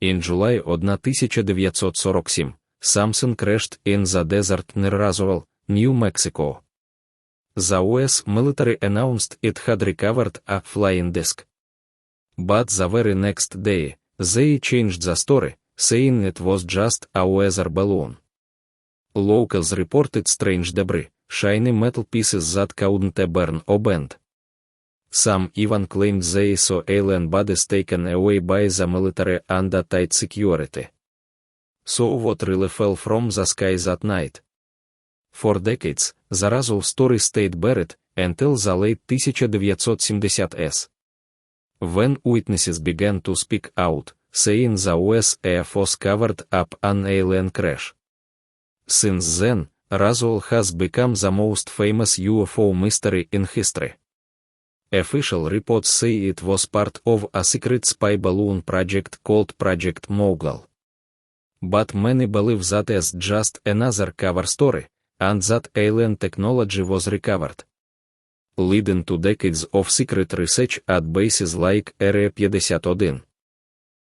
In July 1947, Samson crashed in the desert near Roswell, New Mexico. The US military announced it had recovered a flying disc. But the very next day, they changed the story, saying it was just a weather balloon. Locals reported strange debris, shiny metal pieces that couldn't burn or bend. Some even claimed they saw alien bodies taken away by the military under tight security. So what really fell from the sky that night? For decades, the Roswell story stayed buried until the late 1970s. When witnesses began to speak out, saying the US Air Force covered up an alien crash. Since then, Roswell has become the most famous UFO mystery in history. Official reports say it was part of a secret spy balloon project called Project Mogul. But many believe that just another cover story, and that alien technology was recovered. Leading to decades of secret research at bases like Area 51.